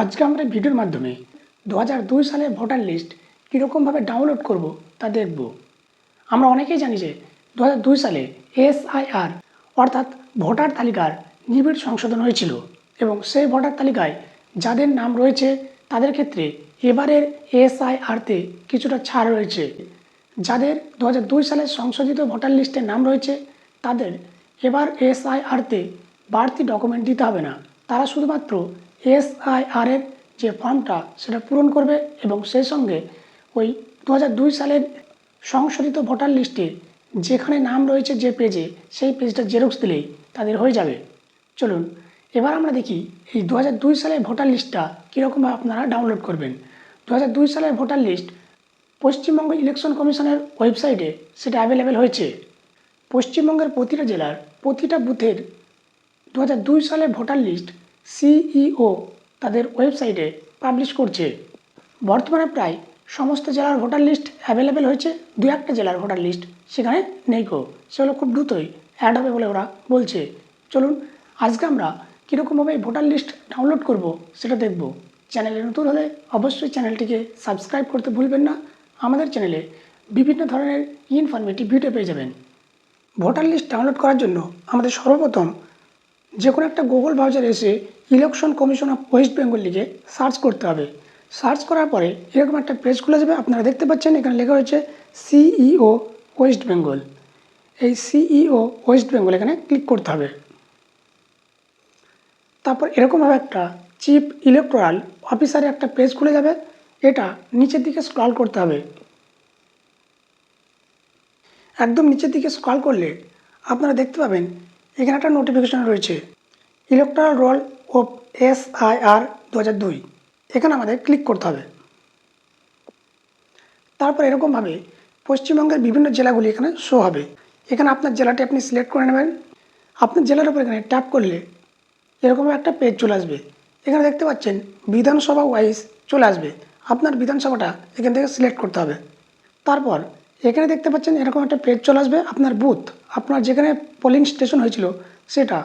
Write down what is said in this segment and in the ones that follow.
আজকে আমরা ভিডিওর মাধ্যমে দু দুই সালের ভোটার লিস্ট কীরকমভাবে ডাউনলোড করব তা দেখব। আমরা অনেকেই জানি যে দু দুই সালে এসআইআর, অর্থাৎ ভোটার তালিকার নিবিড় সংশোধন হয়েছিল এবং সেই ভোটার তালিকায় যাদের নাম রয়েছে তাদের ক্ষেত্রে এবারের এসআইআরতে কিছুটা ছাড় রয়েছে। যাদের দু হাজার সালের সংশোধিত ভোটার লিস্টে নাম রয়েছে তাদের এবার এসআইআরতে বাড়তি ডকুমেন্ট দিতে হবে না। তারা শুধুমাত্র এসআইআরের যে ফর্মটা সেটা পূরণ করবে এবং সেই সঙ্গে ওই দু হাজার দুই সালের সংশোধিত ভোটার লিস্টে যেখানে নাম রয়েছে যে পেজে সেই পেজটা জেরক্স দিলেই তাদের হয়ে যাবে। চলুন, এবার আমরা দেখি এই দু হাজার দুই সালের ভোটার লিস্টটা কীরকমভাবে আপনারা ডাউনলোড করবেন। দু হাজার দুই সালের ভোটার লিস্ট পশ্চিমবঙ্গ ইলেকশন কমিশনের ওয়েবসাইটে সেটা অ্যাভেলেবেল হয়েছে। পশ্চিমবঙ্গের প্রতিটা জেলার প্রতিটা বুথের দু সালের ভোটার লিস্ট সিইও তাদের ওয়েবসাইটে পাবলিশ করছে। বর্তমানে প্রায় সমস্ত জেলার ভোটার লিস্ট অ্যাভেলেবেল হয়েছে। দু একটা জেলার ভোটার লিস্ট সেখানে নেই কো সেগুলো খুব দ্রুতই অ্যাড হবে বলে ওরা বলছে। চলুন, আজকে আমরা কীরকমভাবে ভোটার লিস্ট ডাউনলোড করব সেটা দেখব। চ্যানেলে নতুন হলে অবশ্যই চ্যানেলটিকে সাবস্ক্রাইব করতে ভুলবেন না। আমাদের চ্যানেলে বিভিন্ন ধরনের ইনফরমেটিভ ভিডিও পেয়ে যাবেন। ভোটার লিস্ট ডাউনলোড করার জন্য আমাদের সর্বপ্রথম যে কোনো একটা গুগল ব্রাউজারে এসে election commission of West Bengal লিখে সার্চ করতে হবে। সার্চ করার পরে এরকম একটা পেজ খুলে যাবে, আপনারা দেখতে পাচ্ছেন এখানে লেখা হয়েছে সিইও ওয়েস্ট বেঙ্গল এই সিইও ওয়েস্ট বেঙ্গল এখানে ক্লিক করতে হবে। তারপর এরকমভাবে একটা চিফ ইলেকট্রাল অফিসারে একটা পেজ খুলে যাবে, এটা নিচের দিকে স্ক্রল করতে হবে। একদম নিচের দিকে স্ক্রল করলে আপনারা দেখতে পাবেন এখানে একটা নোটিফিকেশন রয়েছে। Electoral roll of S I R দু হাজার দুই। এখানে আমাদের ক্লিক করতে হবে। তারপর এরকমভাবে পশ্চিমবঙ্গের বিভিন্ন জেলাগুলি এখানে শো হবে। এখানে আপনার জেলাটি আপনি সিলেক্ট করে নেবেন। আপনার জেলার উপর এখানে ট্যাপ করলে এরকম একটা পেজ চলে আসবে। এখানে দেখতে পাচ্ছেন বিধানসভা ওয়াইজ চলে আসবে। আপনার বিধানসভাটা এখান থেকে সিলেক্ট করতে হবে। তারপর এখানে দেখতে পাচ্ছেন এরকম একটা পেজ চলে আসবে আপনার বুথ আপনার যেখানে পোলিং স্টেশন হয়েছিল, সেটা।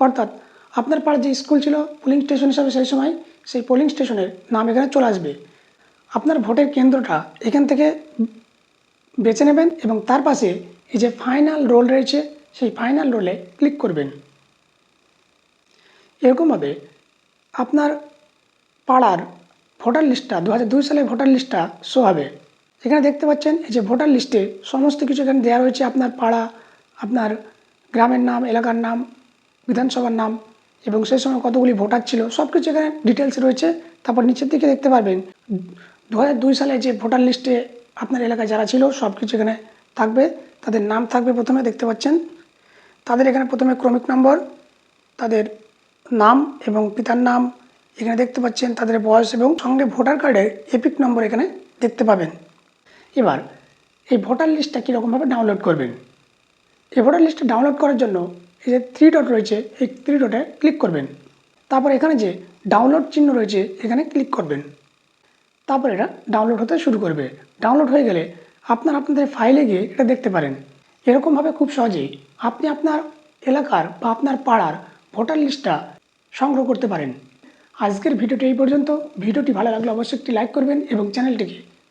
অর্থাৎ আপনার পাড়ার যে স্কুল ছিল পোলিং স্টেশন হিসাবে সেই সময় সেই পোলিং স্টেশনের নাম এখানে চলে আসবে। আপনার ভোটের কেন্দ্রটা এখান থেকে বেছে নেবেন এবং তার পাশে এই যে ফাইনাল রোল রয়েছে, সেই ফাইনাল রোলে ক্লিক করবেন। এরকমভাবে আপনার পাড়ার ভোটার লিস্টটা দু সালের ভোটার লিস্টটা শো হবে। এখানে দেখতে পাচ্ছেন এই যে ভোটার লিস্টে সমস্ত কিছু এখানে দেওয়া রয়েছে। আপনার পাড়া, আপনার গ্রামের নাম, এলাকার নাম, বিধানসভার নাম এবং সেই সময় কতগুলি ভোটার ছিল সব কিছু এখানে ডিটেলস রয়েছে। তারপর নিচের দিকে দেখতে পারবেন, দু দুই সালে যে ভোটার লিস্টে আপনার এলাকায় যারা ছিল সব কিছু এখানে থাকবে। তাদের নাম থাকবে প্রথমে, দেখতে পাচ্ছেন। তাদের এখানে প্রথমে ক্রমিক নম্বর, তাদের নাম এবং পিতার নাম, এখানে দেখতে পাচ্ছেন তাদের বয়স এবং সঙ্গে ভোটার কার্ডের এপিক নম্বর এখানে দেখতে পাবেন। এবার এই ভোটার লিস্টটা কীরকমভাবে ডাউনলোড করবেন? এই ভোটার লিস্টটা ডাউনলোড করার জন্য এই যে থ্রি ডট রয়েছে, এই থ্রি ডটে ক্লিক করবেন। তারপর এখানে যে ডাউনলোড চিহ্ন রয়েছে, এখানে ক্লিক করবেন। তারপর এটা ডাউনলোড হতে শুরু করবে। ডাউনলোড হয়ে গেলে আপনার আপনাদের ফাইলে গিয়ে এটা দেখতে পারেন। এরকমভাবে খুব সহজেই আপনি আপনার এলাকার বা আপনার পাড়ার ভোটার লিস্টটা সংগ্রহ করতে পারেন। আজকের ভিডিওটি এই পর্যন্ত। ভিডিওটি ভালো লাগলে অবশ্যই একটি লাইক করবেন এবং চ্যানেলটিকে